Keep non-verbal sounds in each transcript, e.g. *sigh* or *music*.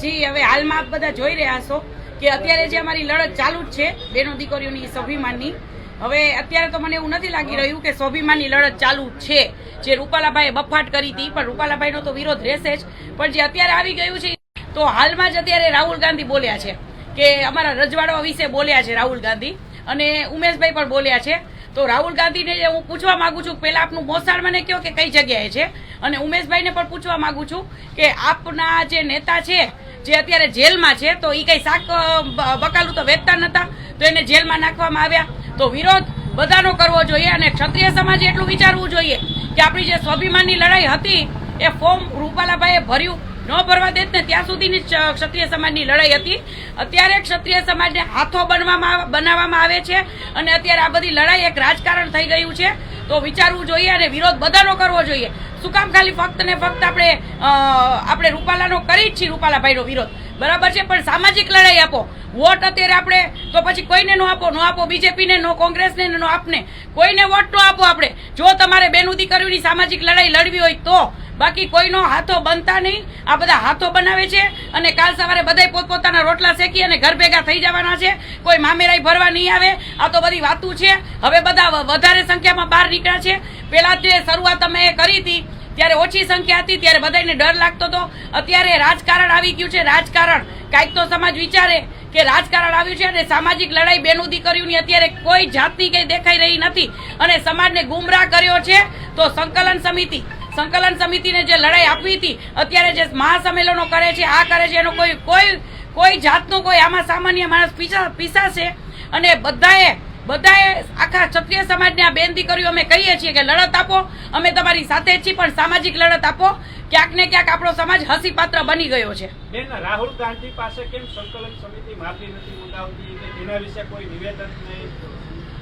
જી, હવે હાલમાં આપ બધા જોઈ રહ્યા છો કે અત્યારે જે અમારી લડત ચાલુ જ છે, બેનો દીકરીઓની સ્વાભિમાનની. હવે અત્યારે તો મને એવું નથી લાગી રહ્યું કે સ્વાભિમાનની લડત ચાલુ છે. જે રૂપાલાભાઈએ બફાટ કરી હતી, પણ રૂપાલાભાઈનો તો વિરોધ રહેશે જ. પણ જે અત્યારે આવી ગયું છે તો હાલમાં જ અત્યારે રાહુલ ગાંધી બોલ્યા છે કે અમારા રજવાડા વિશે બોલ્યા છે રાહુલ ગાંધી અને ઉમેશભાઈ પણ બોલ્યા છે. તો રાહુલ ગાંધીને હું પૂછવા માંગુ છું પહેલાં આપનું મોસાળ મને કહો કે કઈ જગ્યાએ છે? અને ઉમેશભાઈને પણ પૂછવા માંગુ છું કે આપના જે નેતા છે, જે અત્યારે જેલમાં છે, તો એ કઈ શાક બકાલું તો વેચતા નતા, તો એને જેલમાં નાખવામાં આવ્યા. તો વિરોધ બધાનો કરવો જોઈએ અને ક્ષત્રિય સમાજે એટલું વિચારવું જોઈએ કે આપણી જે સ્વાભિમાનની લડાઈ હતી, એ ફોર્મ રૂપાલાભાઈએ ભર્યું. ન ભરવા દેત ને ત્યાં સુધીની ક્ષત્રિય સમાજની લડાઈ હતી. અત્યારે ક્ષત્રિય સમાજને હાથો બનવામાં બનાવવામાં આવે છે અને અત્યારે આ બધી લડાઈ એક રાજકારણ થઈ ગયું છે. તો વિચારવું જોઈએ અને વિરોધ બધાનો કરવો જોઈએ. શું કામ ખાલી ફક્ત ને ફક્ત આપણે આપણે રૂપાલાનો કરી જ છીએ રૂપાલાભાઈનો વિરોધ? બરાબર છે, પણ સામાજિક લડાઈ આપો. વોટ અત્યારે આપણે, તો પછી કોઈને નો આપો નો આપો બીજેપીને, નો કોંગ્રેસને, નો આપને. કોઈને વોટ નો આપો આપણે. જો તમારે બેનું દીકરીઓની સામાજિક લડાઈ લડવી હોય તો. બાકી કોઈનો હાથો બનતા નહીં. આ બધા હાથો બનાવે છે અને કાલ સવારે બધાય પોતપોતાના રોટલા શેકી અને ઘર ભેગા થઈ જવાના છે. કોઈ મામેરાઈ ભરવા નહીં આવે. આ તો બધી વાતું છે. હવે બધા વધારે સંખ્યામાં બહાર નીકળ્યા છે. પહેલાં જે શરૂઆત અમે કરી હતી, ત્યારે ઓછી સંખ્યા હતી, ત્યારે બધાને ડર લાગતો હતો. અત્યારે રાજકારણ આવી ગયું છે. રાજકારણ. કાંઈક તો સમાજ વિચારે કે રાજકારણ આવ્યું છે અને સામાજિક લડાઈ બેનું દીકરીઓની અત્યારે કોઈ જાતની કંઈ દેખાઈ રહી નથી. અને સમાજને ગુમરાહ કર્યો છે. તો સંકલન સમિતિ સંકલન સમિતિને જે લડાઈ આપવી હતી અત્યારે જે મહાસંમેલનો કરે છે આ કરે છે એનો કોઈ કોઈ કોઈ જાતનો કોઈ આમાં સામાન્ય માણસ પીસા પીસાશે. અને બધાએ બધાએ આખા ક્ષત્રિય સમાજને આ બેન દીકરીઓ અમે કહીએ છીએ કે લડત આપો અમે તમારી સાથે છીએ પણ સામાજિક લડત આપો. ક્યાંક ને ક્યાંક આપણો સમાજ હસી પાત્ર બની ગયો છે. બેન રાહુલ ગાંધી પાસે કેમ સંકલન સમિતિ માફી નથી મંગાવતી? એના વિશે કોઈ નિવેદન નહીં?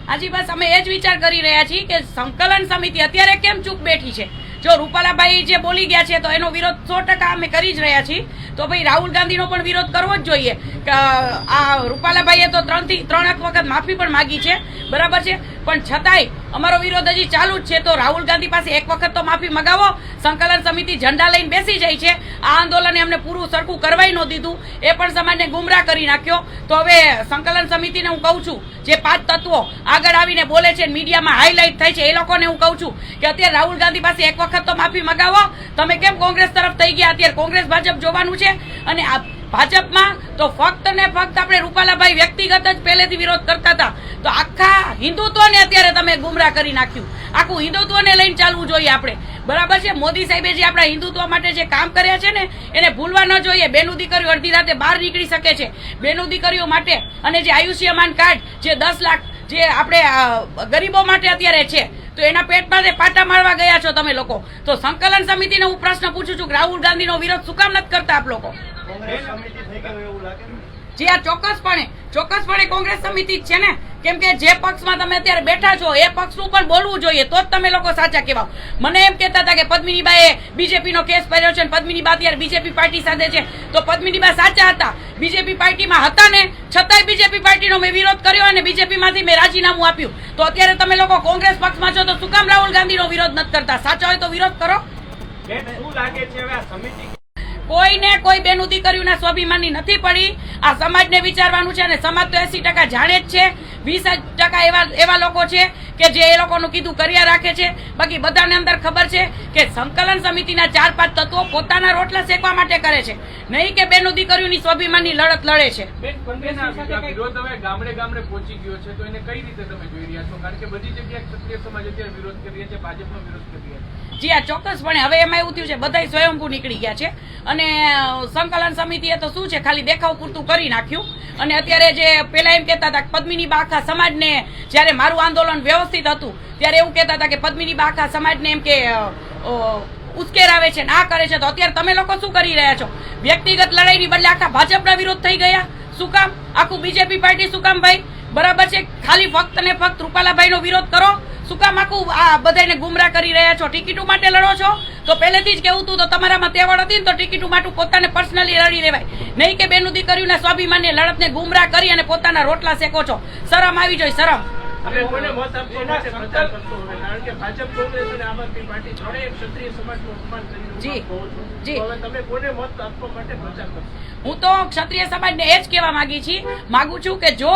હાજી બસ અમે એ જ વિચાર કરી રહ્યા છીએ કે સંકલન સમિતિ અત્યારે કેમ ચૂપ બેઠી છે? જો રૂપાલાભાઈ જે બોલી ગયા છે, તો એનો વિરોધ સો ટકા અમે કરી જ રહ્યા છીએ. તો ભાઈ રાહુલ ગાંધીનો પણ વિરોધ કરવો જ જોઈએ. આ રૂપાલાભાઈએ તો ત્રણથી, ત્રણ વખત માફી પણ માગી છે. બરાબર છે? પણ છતાંય અમારો વિરોધ હજી ચાલુ જ છે. તો રાહુલ ગાંધી પાસે એક વખત તો માફી મગાવો. સંકલન સમિતિ ઝંડા લઈને બેસી જાય છે. આ આંદોલને અમને પૂરું સરખું કરવાય ન દીધું. એ પણ સમાજને ગુમરાહ કરી નાખ્યો. તો હવે સંકલન સમિતિને હું કહું છું, જે પાંચ તત્વો આગળ આવીને બોલે છે મીડિયામાં હાઇલાઇટ થાય છે, એ લોકોને હું કહું છું કે અત્યારે રાહુલ ગાંધી પાસે એક વખત તો માફી મગાવો. તમે કેમ કોંગ્રેસ તરફ થઈ ગયા? અત્યારે કોંગ્રેસ ભાજપ જોવાનું છે. અને આ ભાજપમાં તો ફક્ત ને ફક્ત આપણે રૂપાલાભાઈ વ્યક્તિગત જ પહેલેથી વિરોધ કરતા હતા. તો આખા હિન્દુત્વને અત્યારે તમે ગુમરાહ કરી નાખ્યું. આખું હિન્દુત્વને લઈને ચાલવું જોઈએ આપણે. બરાબર છે? મોદી સાહેબે જે આપણા હિન્દુત્વ માટે જે કામ કર્યા છે ને, એને ભૂલવા ન જોઈએ. બેનું દીકરીઓ અડધી રાતે બહાર નીકળી શકે છે. બેનું દીકરીઓ માટે અને જે આયુષ્યમાન કાર્ડ, જે દસ લાખ, જે આપણે ગરીબો માટે અત્યારે છે, તો એના પેટમાં પાટા મારવા ગયા છો તમે લોકો. તો સંકલન સમિતિને હું પ્રશ્ન પૂછું છું રાહુલ ગાંધીનો વિરોધ શું કામ નથી કરતા આપ લોકો? જે આ ચોક્કસપણે ચોક્કસપણે કોંગ્રેસ સમિતિ છે ને? કેમ કે જે પક્ષમાં તમે અત્યારે બેઠા છો એ પક્ષનું પણ બોલવું જોઈએ તો જ તમે લોકો સાચા કહેવાઓ. મને એમ કહેતા હતા કે પદ્મિનીબાએ બીજેપીનો કેસ ભર્યો છે અને પદ્મિનીબા અત્યારે બીજેપી પાર્ટી સાથે છે. તો પદ્મિનીબા સાચા હતા? બીજેપી પાર્ટીમાં હતા ને? છતાંય બીજેપી પાર્ટીનો મેં વિરોધ કર્યો અને બીજેપીમાંથી મેં રાજીનામું આપ્યું. તો અત્યારે તમે લોકો કોંગ્રેસ પક્ષમાં છો તો શું કામ રાહુલ ગાંધીનો વિરોધ નથી કરતા? સાચા હોય તો વિરોધ કરો. શું લાગે છે હવે આ સમિતિ કોઈને કોઈ બેનું દીકરીઓના સ્વાભિમાની નથી પડી. આ સમાજને વિચારવાનું છે અને સમાજ તો એસી ટકા જાણે જ છે. વીસ ટકા એવા એવા લોકો છે કે જે એ લોકોનું કીધું કર્યા રાખે છે. બાકી બધાને અંદર ખબર છે કે સંકલન સમિતિના ચાર પાંચ તત્વો પોતાના રોટલા શેકવા માટે કરે છે. નહીં કે બેનું દીકરીઓની સ્વાભિમાનની લડત લડે છે. આ વિરોધ હવે ગામડે ગામડે પહોંચી ગયો છે તો એને કઈ રીતે તમે જોઈ રહ્યા છો? કારણ કે બધી જગ્યાએ ક્ષત્રિય સમાજ અત્યારે વિરોધ કરી રહ્યા છે ભાજપનો વિરોધ કરી રહ્યા છે. જી આ ચોક્કસપણે. હવે એમાં એવું થયું છે બધા સ્વયંભૂ નીકળી ગયા છે. અને સંકલન સમિતિએ તો શું છે ખાલી દેખાવ પૂરતું કરી નાખ્યું. અને અત્યારે જે પેલા એમ કહેતા હતા કે પદ્મિની બાખા સમાજને જ્યારે મારું આંદોલન વ્યવસ્થિત હતું. ત્યારે એવું કહેતા હતા કે પદ્મિની બા આખા સમાજને એમ કે ઉશ્કેરાવે છે, ને કરે છે. તો અત્યારે તમે લોકો શું કરી રહ્યા છો? વ્યક્તિગત લડાઈની બદલે આખા ભાજપના વિરોધ થઈ ગયા? શું કામ? આખું બીજેપી પાર્ટી શું કામ ભાઈ? બરાબર છે? ખાલી ફક્ત ને ફક્ત રૂપાલાભાઈનો વિરોધ કરો? શું કામ આખું આ બધાને ગુમરા કરી રહ્યા છો? ટિકિટો માટે લડો છો? તો પહેલેથી જ કેવું હતું તો તમારામાં તેવડ હતી ને તો ટિકિટો માટે પોતાને પર્સનલી લડી લેવાય. નહીં કે બેનું દીકરીઓના સ્વાભિમાન્ય લડતને ગુમરા કરી અને પોતાના રોટલા શેકો છો. શરમ આવી જોઈએ શરમ. તમે કોઈને મત આપવા નથી પ્રચાર કરતો? કારણ કે ભાજપ કોંગ્રેસ અને આમ આદમી પાર્ટી ત્રણેય ક્ષત્રિય સમાજનું અપમાન કરી જી. હવે તમે કોને મત આપવા માટે પ્રચાર કરશો હું તો ક્ષત્રિય સમાજને એ જ કહેવા માંગી છી માંગુ છું કે જો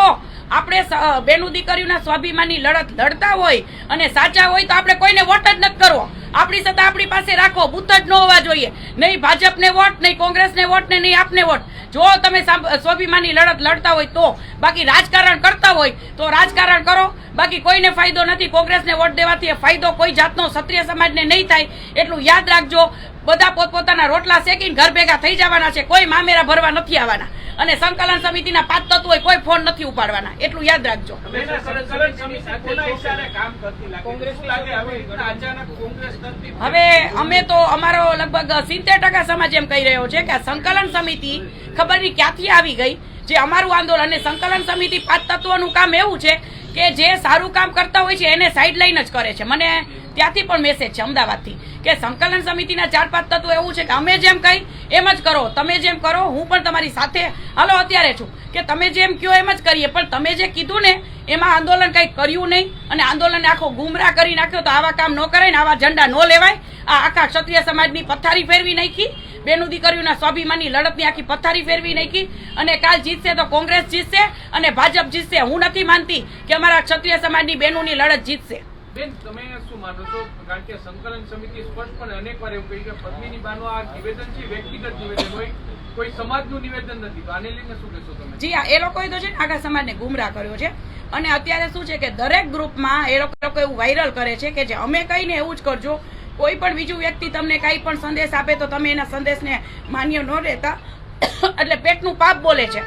આપણે બેનું દીકરીઓના સ્વાભિમાનની લડત લડતા હોય અને સાચા હોય તો આપણે કોઈને વોટ જ નથી કરવો આપણી સત્તા આપણી પાસે રાખો બુથ જ ન હોવા જોઈએ. નહીં ભાજપને વોટ, નહીં કોંગ્રેસને વોટ, ને નહીં આપને વોટ. જો તમે સ્વાભિમાની લડત લડતા હોય તો, બાકી રાજકારણ કરતા હોય તો રાજકારણ કરો. બાકી કોઈને ફાયદો નથી, કોંગ્રેસને વોટ દેવાથી ફાયદો કોઈ જાતનો ક્ષત્રિય સમાજને નહીં થાય. એટલું યાદ રાખજો, બધા પોતપોતાના રોટલા શેકીને ઘર ભેગા થઈ જવાના છે, કોઈ મામેરા ભરવા નથી આવવાના. અને સંકલન સમિતિના પાંચ તત્વો કોઈ ફોન નથી ઉપાડવાના. એટલું યાદ રાખજો. તમે સંકલન સમિતિ કોના ઈશારે કામ કરતી લાગે? કોંગ્રેસ લાગે? હવે અચાનક કોંગ્રેસ તરફથી હવે અમે તો અમારો લગભગ સિત્તેર ટકા સમાજ એમ કહી રહ્યો છે કે આ સંકલન સમિતિ ખબર નહીં ક્યાંથી આવી ગઈ જે અમારું આંદોલન અને સંકલન સમિતિ પાંચ તત્વોનું કામ એવું છે કે જે સારું કામ કરતા હોય છે એને સાઈડ લાઈન જ કરે છે. મને ત્યાંથી પણ મેસેજ છે અમદાવાદથી. કે સંકલન સમિતિના ચાર પાંચ તત્વો એવું છે કે અમે જેમ કહી એમ જ કરો, તમે જેમ કરો, હું પણ તમારી સાથે હાલો અત્યારે છું. કે તમે જેમ કહો એમ જ કરીએ, પણ તમે જે કીધું ને, એમાં આંદોલન કંઈ કર્યું નહીં અને આંદોલન આખો ગુમરાહ કરી નાખ્યો તો આવા કામ ન કરાય ને, આવા ઝંડા ન લેવાય. આ આખા ક્ષત્રિય સમાજની પથારી ફેરવી નાખી. બેનું દીકરીઓના સ્વાભિમાનની લડતની આખી પથારી ફેરવી નાખી. અને કાલ જીતશે તો કોંગ્રેસ જીતશે અને ભાજપ જીતશે. હું નથી માનતી કે અમારા ક્ષત્રિય સમાજની બહેનોની લડત જીતશે. બેન, તમે માનો છું કારણ કે સંકલન સમિતિ સ્પષ્ટપણે અનેક વાર એવું કહ્યું કે પત્નીની બાનું આ નિવેદન છે, વ્યક્તિગત નિવેદન હોય, કોઈ સમાજનું નિવેદન નથી. તો આને લઈને શું કહેશો તમે? જી એ લોકોએ તો છે ને આખા સમાજને ગુમરાહ કર્યો છે. અને અત્યારે શું છે કે દરેક ગ્રુપમાં એ લોકો એવું વાયરલ કરે છે કે જે અમે કહીને એવું જ કરજો. કોઈ પણ બીજું વ્યક્તિ તમને કાંઈ પણ સંદેશ આપે તો તમે એના સંદેશને માન્ય ન રહેતા. *coughs* એટલે પેટનું પાપ બોલે છે.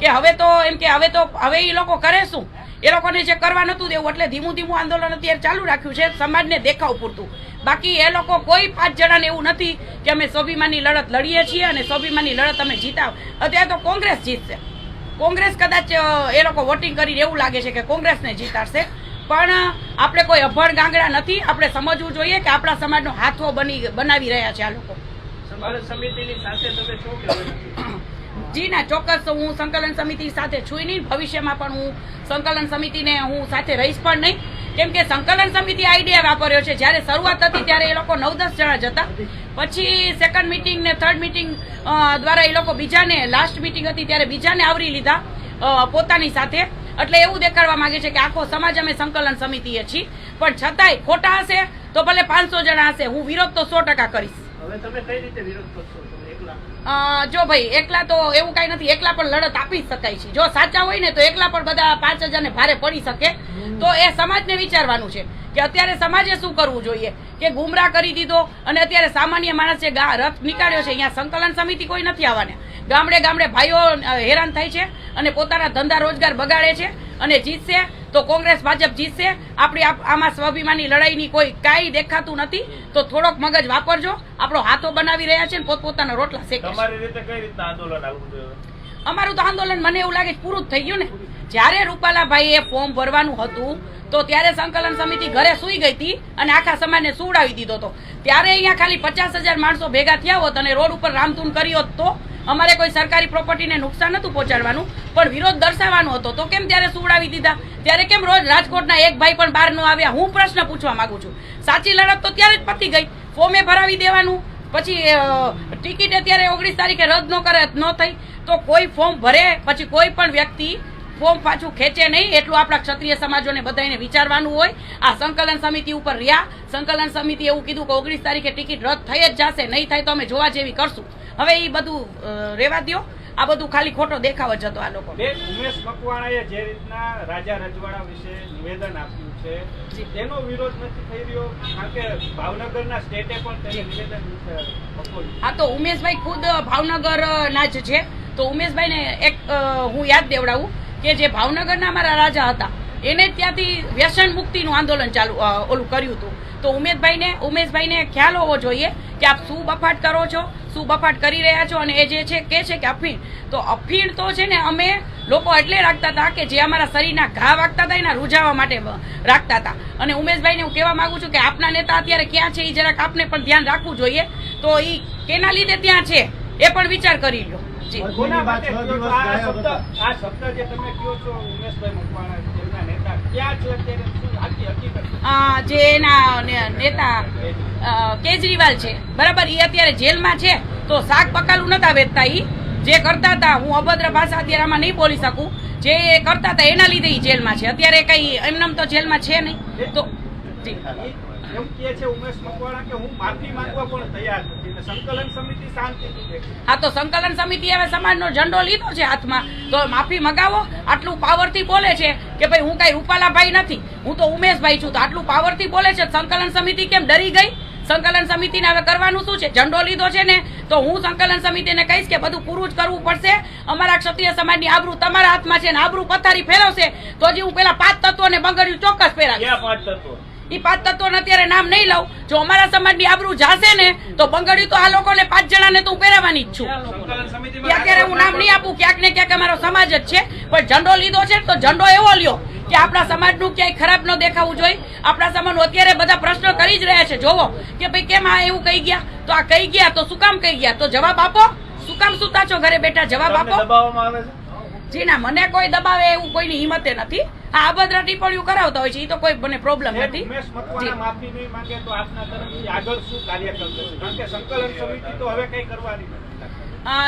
કે હવે તો એમ કે હવે તો હવે એ લોકો કરે શું? એ લોકોને જે કરવા નતું દેવું એટલે ધીમું ધીમું આંદોલન અત્યારે ચાલુ રાખ્યું છે, સમાજને દેખાવ પૂરતું. બાકી એ લોકો કોઈ પાંચ જણાને એવું નથી કે અમે સ્વાભિમાનની લડત લડીએ છીએ અને સ્વાભિમાનની લડત અમે જીતાવ. અત્યારે તો કોંગ્રેસ જીતશે. કોંગ્રેસ કદાચ એ લોકો વોટિંગ કરીને એવું લાગે છે કે કોંગ્રેસને જીતાડશે. પણ આપણે કોઈ અભણ ગાંગડા નથી, આપણે સમજવું જોઈએ કે આપણા સમાજનો હાથો બની, બનાવી રહ્યા છે આ લોકો. સમિતિની સાથે તમે શું જી ના ચોક્કસ હું સંકલન સમિતિ સાથે છું નહીં. ભવિષ્યમાં પણ હું સંકલન સમિતિને હું સાથે રહીશ પણ નહીં. કેમ કે સંકલન સમિતિ આઈડિયા વાપર્યો છે. જ્યારે શરૂઆત હતી ત્યારે એ લોકો નવ દસ જણા જ હતા. પછી સેકન્ડ મિટિંગ ને થર્ડ મિટિંગ દ્વારા એ લોકો બીજાને લાસ્ટ મિટિંગ હતી ત્યારે બીજાને આવરી લીધા પોતાની સાથે. એટલે એવું દેખાડવા માંગે છે કે આખો સમાજ અમે સંકલન સમિતિએ છીએ. પણ છતાંય ખોટા હશે તો ભલે પાંચસો જણા હશે. હું વિરોધ તો સો ટકા કરીશ. હવે તમે કઈ રીતે વિરોધ કરશો? જો ભાઈ, એકલા તો એવું કઈ નથી. એકલા પણ લડત આપી શકાય છે. જો સાચા હોય ને, તો એકલા પણ બધા પાંચ હજારને ભારે પડી શકે. તો એ સમાજને વિચારવાનું છે કે અત્યારે સમાજે શું કરવું જોઈએ? કે ગુમરાહ કરી દીધો. અને અત્યારે સામાન્ય માણસે રથ નીકાળ્યો છે. અહીંયા સંકલન સમિતિ કોઈ નથી આવવાને. ગામડે ગામડે ભાઈઓ હેરાન થાય છે અને પોતાના ધંધા રોજગાર બગાડે છે અને જીતશે તો કોંગ્રેસ, ભાજપ જીતશે. આપણી આપ- આમાં સ્વાભિમાની લડાઈની કોઈ કાંઈ દેખાતું નથી. તો થોડોક મગજ વાપરજો. આપણો હાથો બનાવી રહ્યા છે પોતપોતાના રોટલા શેકે તમારી રીતે કઈ રીતના આંદોલન આવું અમારું તો આંદોલન મને એવું લાગે પૂરું થઈ ગયું ને. જ્યારે રૂપાલાભાઈએ ફોર્મ ભરવાનું હતું, તો ત્યારે સંકલન સમિતિ ઘરે સુઈ ગઈ હતી અને આખા સમાજને સુવડાવી દીધો હતો. ત્યારે અહીંયા ખાલી પચાસ હજાર માણસો ભેગા થયા હોત અને રોડ ઉપર રામધૂન હોત તો અમારે કોઈ સરકારી પ્રોપર્ટીને નુકસાન નતું પહોંચાડવાનું, પણ વિરોધ દર્શાવવાનો હતો. તો કેમ ત્યારે સુવડાવી દીધા? ત્યારે કેમ રોજ રાજકોટના એક ભાઈ પણ બહાર ન આવ્યા? હું પ્રશ્ન પૂછવા માંગુ છું. સાચી લડત તો ત્યારે જ પતી ગઈ. ફોર્મે ભરાવી દેવાનું. પછી ટિકિટ અત્યારે ઓગણીસ તારીખે રદ ન કરે, ન થઈ. તો કોઈ ફોર્મ ભરે, પછી કોઈ પણ વ્યક્તિ ફોર્મ પાછું ખેંચે નહીં, એટલું આપણા ક્ષત્રિય સમાજોને બધાને વિચારવાનું હોય. આ સંકલન સમિતિ ઉપર રહ્યા. સંકલન સમિતિ એવું કીધું કે ઓગણીસ તારીખે ટિકિટ રદ થઈ જ જશે, નહીં થાય તો અમે જોવા જેવી કરશું. હવે એ બધું રહેવા દ્યો. આ બધું ખાલી ખોટો દેખાવ જ હતો આ લોકો ઉમેશ મકવાણાએ જે રીતના રાજા રજવાડા વિશે નિવેદન આપ્યું છે. તેનો વિરોધ નથી થઈ રહ્યો કારણ કે ભાવનગરના સ્ટેટે પણ તેને નિવેદન હા તો ઉમેશભાઈ ખુદ ભાવનગર ના જ છે. તો ઉમેશભાઈને એક હું યાદ દેવડાવું કે જે ભાવનગરના અમારા રાજા હતા એને ત્યાંથી વ્યસન મુક્તિનું આંદોલન ચાલુ ઓલું કર્યું હતું. તો ઉમેશભાઈને ઉમેશભાઈને ખ્યાલ હોવો જોઈએ કે આપ શું બફાટ કરો છો શું બફાટ કરી રહ્યા છો અને એ જે છે કે છે કે અફીણ. તો અફીણ તો છે ને અમે લોકો એટલે રાખતા હતા કે જે અમારા શરીરના ઘા વાગતા હતા એના રૂઝાવા માટે રાખતા હતા. અને ઉમેશભાઈને હું કહેવા માંગુ છું કે આપના નેતા અત્યારે ક્યાં છે એ જરાક આપને પણ ધ્યાન રાખવું જોઈએ. તો એ કેના લીધે ત્યાં છે? એ પણ વિચાર કરી લો. જી. આ શબ્દ આ શબ્દ જે તમે કયો છો ઉમેશભાઈ મકવાણા જે એના નેતા કેજરીવાલ છે. બરાબર એ અત્યારે જેલમાં છે. તો શાક પકાલું નતા વેચતા ઈ. જે કરતા હતા, હું અભદ્ર ભાષા અત્યારે આમાં નહીં બોલી શકું. જે કરતા હતા, એના લીધે એ જેલમાં છે. અત્યારે કઈ એમનેમ તો જેલમાં છે નહીં. તો, જી. એ એમ કહે છે ઉમેશ મકવાણા કે હું માફી માંગવા પણ તૈયાર નથી. સંકલન સમિતિ શાંતિથી હા તો સંકલન સમિતિ હવે સમાજનો ઝંડો લીધો છે હાથમાં. તો માફી મગાવો. આટલું પાવરથી બોલે છે કે ભાઈ હું કઈ રૂપાલાભાઈ નથી. હું તો ઉમેશભાઈ છું. તો આટલું પાવરથી બોલે છે. સંકલન સમિતિ કેમ ડરી ગઈ? સંકલન સમિતિને હવે કરવાનું શું છે? ઝંડો લીધો છે ને તો હું સંકલન સમિતિને કહીશ કે બધું પૂરું જ કરવું પડશે. અમારા ક્ષત્રિય સમાજની આબરૂ તમારા હાથમાં છે ને આબરૂ પથારી ફેરવશે તો હજી હું પેલા પાંચ તત્વોને બંગડ્યું ચોક્કસ ફેરાવીશ. પાંચ તત્વો? ઈ પાંચ તત્વોને અત્યારે નામ નહીં લઉં. જો અમારા સમાજની આબરૂ જાશે ને તો બંગડી તો આ લોકોને પાંચ જણાને તો હું પહેરાવાની જ છું. એ અત્યારે હું નામ નહીં આપું ક્યાંક ને ક્યાંક અમારો સમાજ જ છે. પણ ઝંડો લીધો છે તો ઝંડો એવો લ્યો કે આપણા સમાજનું ક્યાંય ખરાબ ન દેખાવું જોઈએ. આપણા સમાજનું અત્યારે બધા પ્રશ્નો કરી જ રહ્યા છે. જોવો કે ભાઈ કેમ આ એવું કહી ગયા? તો આ કહી ગયા તો શું કામ કહી ગયા? તો જવાબ આપો. શું કામ સુતા છો ઘરે બેઠા જવાબ આપો? દબાવવામાં આવે છે જી ના મને કોઈ દબાવે એવું કોઈની હિંમતે નથી. આ અભદ્ર ટિપ્પણીઓ કરાવતા હોય છે એ તો કોઈ મને પ્રોબ્લેમ નથી.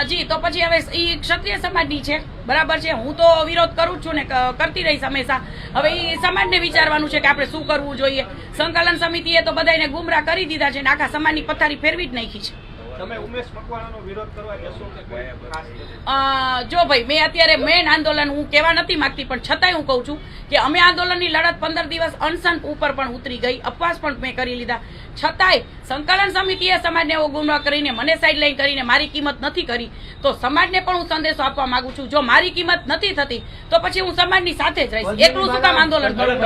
જી. તો પછી હવે ઈ ક્ષત્રિય સમાજની છે. બરાબર છે? હું તો વિરોધ કરું જ છું ને કરતી રહીશ હંમેશા. હવે ઈ સમાજને વિચારવાનું છે કે આપણે શું કરવું જોઈએ. સંકલન સમિતિએ તો બધાને ગુમરાહ કરી દીધા છે ને આખા સમાજની પથારી ફેરવી જ નાખી છે. તમે ઉમેશ મકવાણાનો વિરોધ કરવા જશો કે કોઈ ખાસ અ, જો ભાઈ મેં અત્યારે મેન આંદોલન હું કહેવા નથી માંગતી પણ છતાંય હું કહું છું કે અમે આંદોલનની લડત પંદર દિવસ અનશન ઉપર પણ ઉતરી ગઈ અપવાસ પણ મેં કરી લીધા. છતાંય સંકલન સમિતિએ સમાજને એવો ગુમરાહ કરીને મને સાઈડ લાઈન કરીને મારી કિંમત નથી કરી તો સમાજને પણ હું સંદેશો આપવા માંગુ છું. જો મારી કિંમત નથી થતી તો પછી હું સમાજની સાથે જ રહીશ. એટલું શું કામ આંદોલન કરું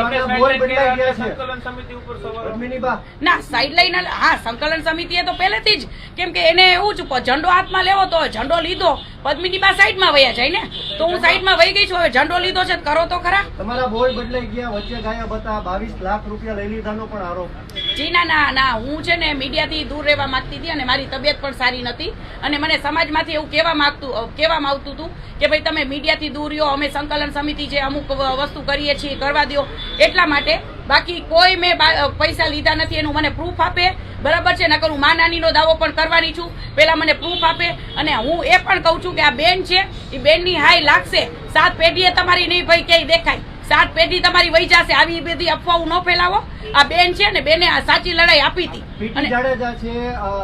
ના સાઈડ લાઈન હા સંકલન સમિતિએ તો પહેલેથી જ કેમ કે એને એવું જ ઝંડો હાથમાં લેવો તો ઝંડો લીધો પદ્મિની બા સાઈડમાં વયા જાય ને? તો હું સાઈડમાં વહી ગઈ છું હવે ઝંડો લીધો છે કરો તો ખરા. તમારા બોલ બદલાઈ ગયા વચ્ચે ગાયબ બતા બાવીસ લાખ રૂપિયા લઈ લીધાનો પણ આરોપ. જી ના ના ના હું છે ને મીડિયાથી દૂર રહેવા માંગતી હતી અને મારી તબિયત પણ સારી નથી. અને મને સમાજમાંથી એવું કહેવા માંગતું કેવા કહેવામાં આવતું હતું કે ભાઈ તમે મીડિયાથી દૂર રહ્યો અમે સંકલન સમિતિ જે અમુક વસ્તુ કરીએ છીએ કરવા દો એટલા માટે બાકી કોઈ મેં પૈસા લીધા નથી એનું મને પ્રૂફ આપે. બરાબર છે? નકર હું માનાનીનો દાવો પણ કરવાની છું. પેલા મને પ્રૂફ આપે અને હું એ પણ કહું છું કે આ બેન છે એ બેનની હાઈ લાગશે. સાત પેઢીએ તમારી નહીં ભાઈ ક્યાંય દેખાય. સાત પેઢી તમારી વહી જશે. આવી બધી અફવાઓ ન ફેલાવો. આ બેન છે ને બેને આ સાચી લડાઈ આપી હતી. અને જાડેજા છે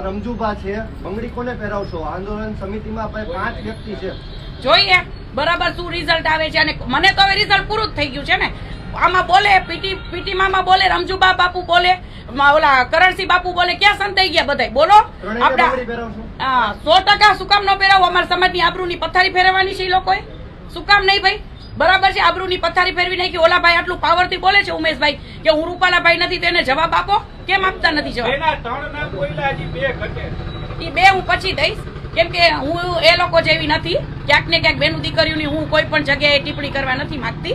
રમજુભા છે બંગડી કોને પહેરાવશો? આંદોલન સમિતિમાં પાંચ વ્યક્તિ છે. જોઈએ. બરાબર શું રિઝલ્ટ આવે છે? અને મને તો હવે રિઝલ્ટ પૂરું જ થઈ ગયું છે ને. આમાં બોલે પીટી પીટી મામા બોલે રમજુબા બાપુ બોલે મ- ઓલા કરણસિંહ બાપુ બોલે ક્યાં સંતાઈ ગયા બધાય? બોલો. આપડા હા, સો ટકા સુકામ કામ ન પહેરાવો. અમારા સમાજની આબરૂની પથારી ફેરવવાની છે એ લોકોએ. શું કામ નહીં ભાઈ. બરાબર છે આબરૂની પથારી ફેરવી નહીં કે ઓલા ભાઈ આટલું પાવરથી બોલે છે ઉમેશભાઈ કે હું રૂપાલાભાઈ નથી તેને જવાબ આપો. કેમ આપતા નથી જવાબ? એ બે હું પછી દઈશ. કેમ કે હું એ લોકો જેવી નથી. ક્યાંક ને ક્યાંક બેનું દીકરીઓની હું કોઈ પણ જગ્યાએ ટિપ્પણી કરવા નથી માંગતી.